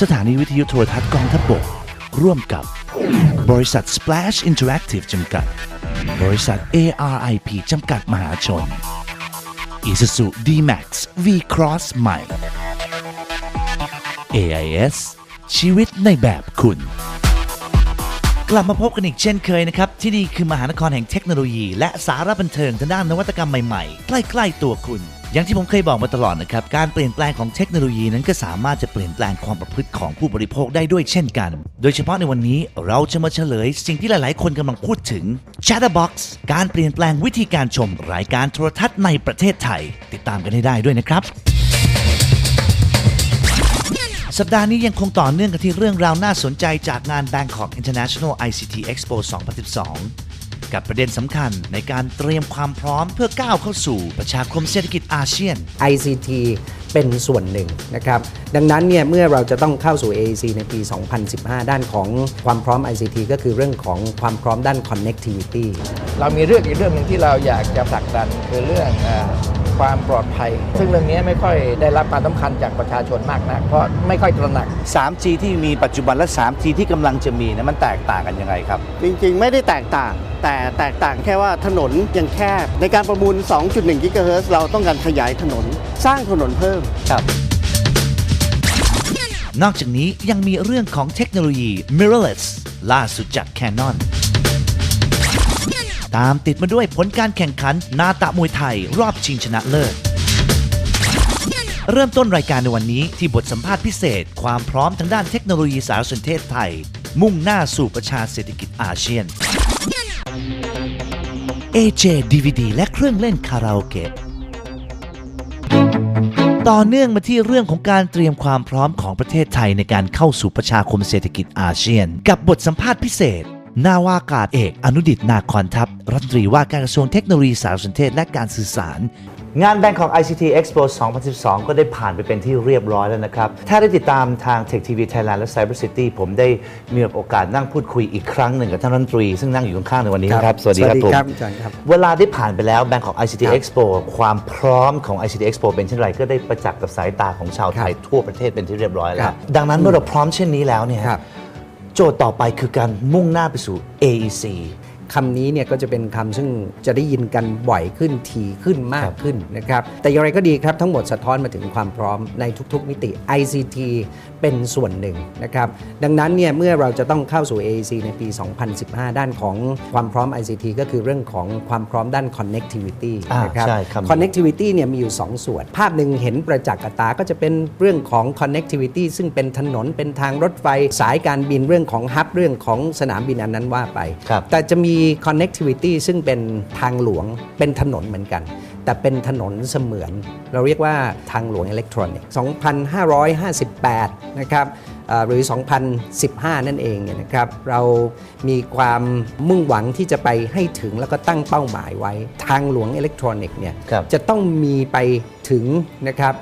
สถานีวิทยุโทรทัศน์กองทัพบก ร่วมกับบริษัท Splash Interactive จำกัด บริษัท ARIP จำกัดมหาชน Isuzu D-Max V-Cross ใหม่ AIS ชีวิตในแบบคุณ กลับมาพบกันอีกเช่นเคยนะครับ ที่นี่คือมหานครแห่งเทคโนโลยี และสาระบันเทิงทางด้านนวัตกรรมใหม่ ๆ ใกล้ ๆ ตัวคุณ อย่างที่ผมเคยบอกมาตลอดนะครับ การเปลี่ยนแปลงของเทคโนโลยีนั้นก็สามารถจะเปลี่ยนแปลงความประพฤติของผู้บริโภคได้ด้วยเช่นกัน โดยเฉพาะในวันนี้เราจะมาเฉลยสิ่งที่หลาย ๆ คนกำลังพูดถึง Chatterbox การเปลี่ยนแปลงวิธีการชมรายการโทรทัศน์ในประเทศไทย ติดตามกันให้ได้ด้วยนะครับ สัปดาห์นี้ยังคงต่อเนื่องกันที่เรื่องราวน่าสนใจจากงาน Bangkok International ICT Expo 2012 กับประเด็นสำคัญในการเตรียมความพร้อมเพื่อก้าวเข้าสู่ประชาคมเศรษฐกิจอาเซียน ICT เป็นส่วนหนึ่งนะครับ ดังนั้นเนี่ยเมื่อเราจะต้องเข้าสู่ AEC ในปี 2015 ด้านของความพร้อม ICT ก็คือเรื่องของความพร้อมด้าน connectivity เรามีเรื่องอีกเรื่องหนึ่งที่เราอยากจะผลักดันคือเรื่องเออ ความปลอดภัย ซึ่งเรื่องนี้ไม่ค่อยได้รับความสำคัญจากประชาชนมากนักเพราะไม่ค่อยตระหนัก 3G ที่มีปัจจุบันและ 3G ที่กำลังจะมีนะมันแตกต่างกันยังไงครับ จริงๆ ไม่ได้แตกต่าง แต่แตกต่างแค่ว่าถนนยังแคบ ในการประมูล 2.1 กิกะเฮิรตซ์เราต้องการขยายถนน สร้างถนนเพิ่มครับนอกจากนี้ยังมีเรื่องของเทคโนโลยี mirrorless ล่าสุดจาก Canon ตามติดมาด้วยผลการแข่งขัน นาตะมวยไทย รอบชิงชนะเลิศเริ่มต้นรายการในวันนี้ที่บทสัมภาษณ์พิเศษ ความพร้อมทางด้านเทคโนโลยีสารสนเทศไทย มุ่งหน้าสู่ประชาเศรษฐกิจอาเซียน AJ DVD และเครื่องเล่นคาราโอเกะต่อเนื่องมาที่เรื่องของการเตรียมความพร้อมของประเทศไทยในการเข้าสู่ประชาคมเศรษฐกิจอาเซียน กับบทสัมภาษณ์พิเศษ นาวากาศเอกอนุดิตนาคอนทัพ รัฐมนตรีว่าการกระทรวงเทคโนโลยีสารสนเทศและการสื่อสาร งาน Bangkok ICT Expo 2012 ก็ได้ผ่านไปเป็นที่เรียบร้อยแล้วนะครับ ถ้าได้ติดตามทาง Tech TV Thailand และ Cyber City ผมได้มีโอกาสนั่งพูดคุยอีกครั้งหนึ่งกับท่านรัฐมนตรี ซึ่งนั่งอยู่ข้างๆในวันนี้นะครับ สวัสดีครับผมอาจารย์ครับเวลาได้ผ่านไปแล้ว Bangkok ICT ครับ Expo ความพร้อมของ ICT Expo เป็นเช่นไรก็ได้ประจักษ์กับสายตาของชาวไทยทั่วประเทศเป็นที่เรียบร้อยแล้ครัวบดังนั้นเมื่อเราพร้อมเช่นนี้แล้วเนี่ยครับ โจทย์ต่อไปคือการมุ่งหน้าไปสู่ AEC คำนี้เนี่ยก็จะเป็นคำซึ่งจะได้ยินกันบ่อยขึ้นถี่ขึ้นมากขึ้นนะครับ แต่อย่างไรก็ดีครับทั้งหมดสะท้อนมาถึงความพร้อมในทุกๆมิติ ICT เป็นส่วนหนึ่งนะครับ ดังนั้นเนี่ยเมื่อเราจะต้องเข้าสู่ AEC ในปี 2015 ด้านของความพร้อม ICT ก็คือเรื่องของความพร้อมด้าน connectivity อ่านะครับใช่ครับ connectivity เนี่ยมีอยู่ 2 ส่วน ภาพหนึ่งเห็นประจักษ์กับตาก็จะเป็นเรื่องของ connectivity ซึ่งเป็นถนนเป็นทางรถไฟสายการบินเรื่องของฮับเรื่องของสนามบินอันนั้นว่าไปครับแต่จะมี connectivity ซึ่งเป็นทางหลวงเป็นถนนเหมือนกัน แต่เป็นถนนเสมือน เราเรียกว่าทางหลวงอิเล็กทรอนิกส์ 2558 นะครับเอ่อหรือ 2015 นั่นเองเนี่ยนะครับ เรามีความมุ่งหวังที่จะไปให้ถึงแล้วก็ตั้งเป้าหมายไว้ ทางหลวงอิเล็กทรอนิกส์เนี่ยครับจะต้องมีไปถึงนะครับ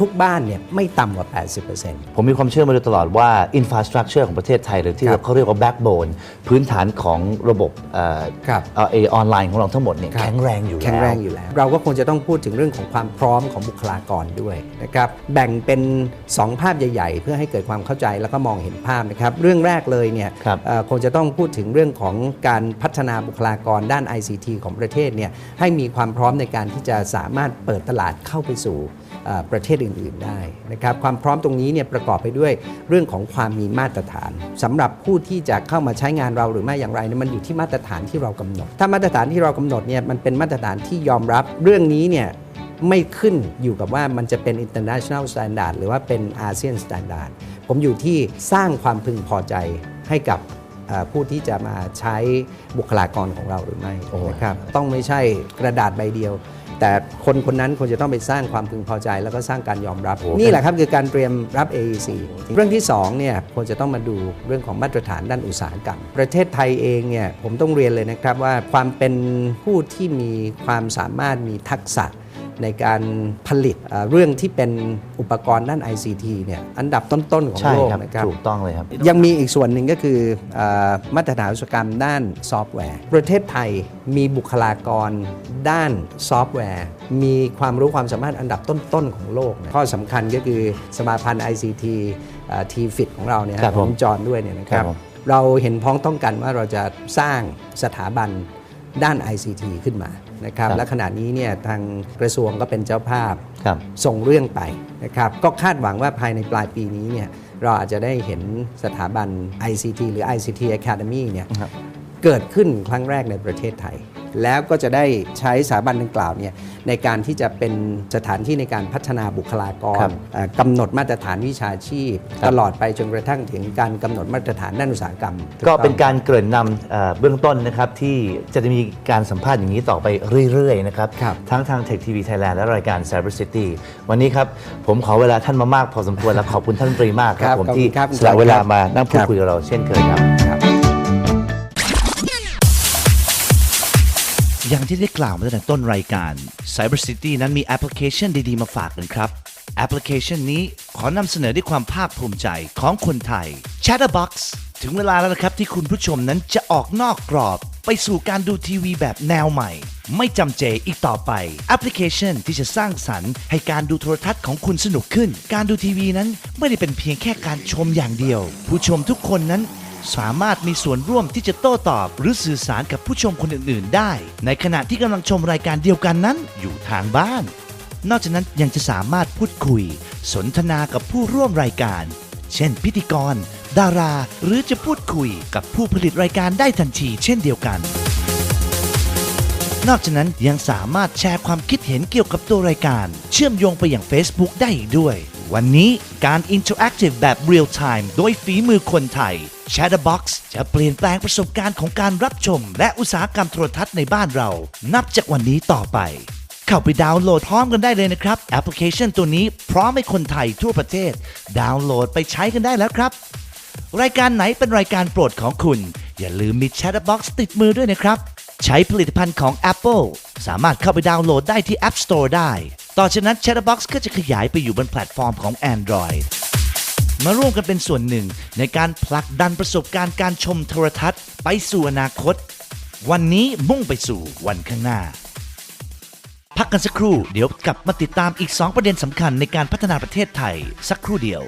ทุก ๆ บ้านเนี่ยไม่ต่ำกว่า 80%ผมมีความเชื่อมาโดยตลอดว่า infrastructure ของประเทศไทย หรือที่ครับเขาเรียกว่า backbone พื้นฐานของระบบเอ่อครับเอ่อออนไลน์ของเราทั้งหมดเนี่ยครับแข็งแรงอยู่แล้วแข็งแรงอยู่แล้ว เราก็คงจะต้องพูดถึงเรื่องของความพร้อมของบุคลากรด้วยนะครับแบ่งเป็น 2 ภาพใหญ่ ๆ เพื่อให้เกิดความเข้าใจแล้วก็มองเห็นภาพนะครับเรื่องแรกเลยเนี่ยครับเอ่อคงจะต้องพูดถึงเรื่องของการพัฒนาบุคลากรด้าน ICT ของประเทศเนี่ยให้มีความพร้อมในการที่จะสามารถเปิดตลาดเข้าไปสู่เอ่อประเทศอื่น ๆ ได้นะครับความพร้อมตรงนี้เนี่ยประกอบไปด้วยเรื่องของความมีมาตรฐานสำหรับผู้ที่จะเข้ามาใช้งานเราหรือไม่อย่างไรเนี่ยมันอยู่ที่มาตรฐานที่เรากำหนด ถ้ามาตรฐานที่เรากำหนดเนี่ยมันเป็นมาตรฐานที่ยอมรับเรื่องนี้เนี่ยไม่ขึ้นอยู่กับว่ามันจะเป็น international standard หรือว่าเป็น ASEAN standard ผมอยู่ที่สร้างความพึงพอใจให้กับ ผู้ที่จะมาใช้บุคลากรของเราหรือไม่โอ้ยนะครับต้องไม่ใช่กระดาษใบเดียว แต่คนคนนั้นควรจะต้องไปสร้างความพึงพอใจ แล้วก็สร้างการยอมรับ นี่แหละครับคือการเตรียมรับ AEC เรื่องที่2เนี่ยควรจะต้องมาดูเรื่องของมาตรฐานด้านอุตสาหกรรม ประเทศไทยเองเนี่ยผมต้องเรียนเลยนะครับว่าความเป็นผู้ที่มีความสามารถมีทักษะ ในการผลิตเอ่อเรื่องที่เป็นอุปกรณ์ด้าน ICT เนี่ยอันดับต้น ๆ ของใช่โลกครับนะครับถูกต้องเลยครับ ยังมีอีกส่วนหนึ่งก็คือเออมาตรฐานอุตสาหกรรมด้านซอฟต์แวร์ ประเทศไทยมีบุคลากรด้านซอฟต์แวร์ มีความรู้ความสามารถอันดับต้น ๆ ของโลกนะข้อสำคัญก็คือสมาพันธ์ ICT ทีฟิตของเราเนี่ยครับขผอมงจอห์นด้วยเนี่ยนะคครัรับบผมเราเห็นพ้องต้องกันว่าเราจะสร้างสถาบันด้าน ICT ขึ้นมา นะครับครับและขณะนี้เนี่ยทางกระทรวงก็เป็นเจ้าภาพครับส่งเรื่องไปนะครับก็คาดหวังว่าภายในปลายปีนี้เนี่ยเราอาจจะได้เห็นสถาบัน ICT หรือ ICT Academy เนี่ยครับเกิดขึ้นครั้งแรกในประเทศไทย แล้วก็จะได้ใช้สถาบันดังกล่าวเนี่ยในการที่จะเป็นสถานที่ในการพัฒนาบุคลากรครับเอ่อกำหนดมาตรฐานวิชาชีพครับตลอดไปจนกระทั่งถึงการกำหนดมาตรฐานด้านอุตสาหกรรมถูก็ต้องเป็นการเกริ่นนำเอ่อเบื้องต้นนะครับที่จะมีการสัมภาษณ์อย่างนี้ต่อไปเรื่อยๆนะครับครับทั้งทาง Tech TV Thailand และรายการ Cyber City วันนี้ครับ ผมขอเวลาท่านมามากพอสมควร แล้วขอบคุณท่านปรีมากครับ ผมขอบที่คุณครับสละเวลาครับมานั่งพูดครับคุยกับเราเช่นเคยครับ อย่างที่ได้กล่าวมาตั้งแต่ต้นรายการ Cyber City นั้นมีแอปพลิเคชันดีๆ มาฝากกันครับ แอปพลิเคชันนี้ขอนำเสนอด้วยความภาคภูมิใจของคนไทย Chatterbox ถึงเวลาแล้วนะครับที่คุณผู้ชมนั้นจะออกนอกกรอบ ไปสู่การดูทีวีแบบแนวใหม่ ไม่จำเจอีกต่อไป แอปพลิเคชันที่จะสร้างสรรค์ ให้การดูโทรทัศน์ของคุณสนุกขึ้น การดูทีวีนั้นไม่ได้เป็นเพียงแค่การชมอย่างเดียว ผู้ชมทุกคนนั้น สามารถมีส่วนร่วมที่จะโต้ตอบ หรือสื่อสารกับผู้ชมคนอื่น ๆ ได้ ในขณะที่กำลังชมรายการเดียวกันนั้นอยู่ทางบ้าน นอกจากนั้นยังจะสามารถพูดคุย สนทนากับผู้ร่วมรายการ เช่น พิธีกร ดารา หรือจะพูดคุยกับผู้ผลิตรายการได้ทันที เช่นเดียวกัน นอกจากนั้นยังสามารถแชร์ความคิดเห็นเกี่ยวกับตัวรายการ เชื่อมโยงไปอย่าง Facebook ได้อีกด้วย วันนี้การ Interactive แบบ Real Time โดยฝีมือคนไทย Chatterbox จะเปลี่ยนแปลงประสบการณ์ของการรับชม และอุตสาหกรรมโทรทัศน์ในบ้านเรา นับจากวันนี้ต่อไป เข้าไปดาวน์โหลดพร้อมกันได้เลยนะครับ แอปพลิเคชันตัวนี้พร้อมให้คนไทยทั่วประเทศ ดาวน์โหลดไปใช้กันได้แล้วครับ รายการไหนเป็นรายการโปรดของคุณ อย่าลืมมี Chatterbox ติดมือด้วยนะครับ ใช้ผลิตภัณฑ์ของ Apple สามารถเข้าไปดาวน์โหลดได้ที่ App Store ได้ ต่อจากนั้น Chatterbox ก็จะขยายไปอยู่บนแพลตฟอร์มของ Android มาร่วมกันเป็นส่วนหนึ่งในการผลักดันประสบการณ์การชมโทรทัศน์ไปสู่อนาคต วันนี้มุ่งไปสู่วันข้างหน้า พักกันสักครู่ เดี๋ยวกลับมาติดตามอีก 2 ประเด็นสำคัญในการพัฒนาประเทศไทยสักครู่เดียว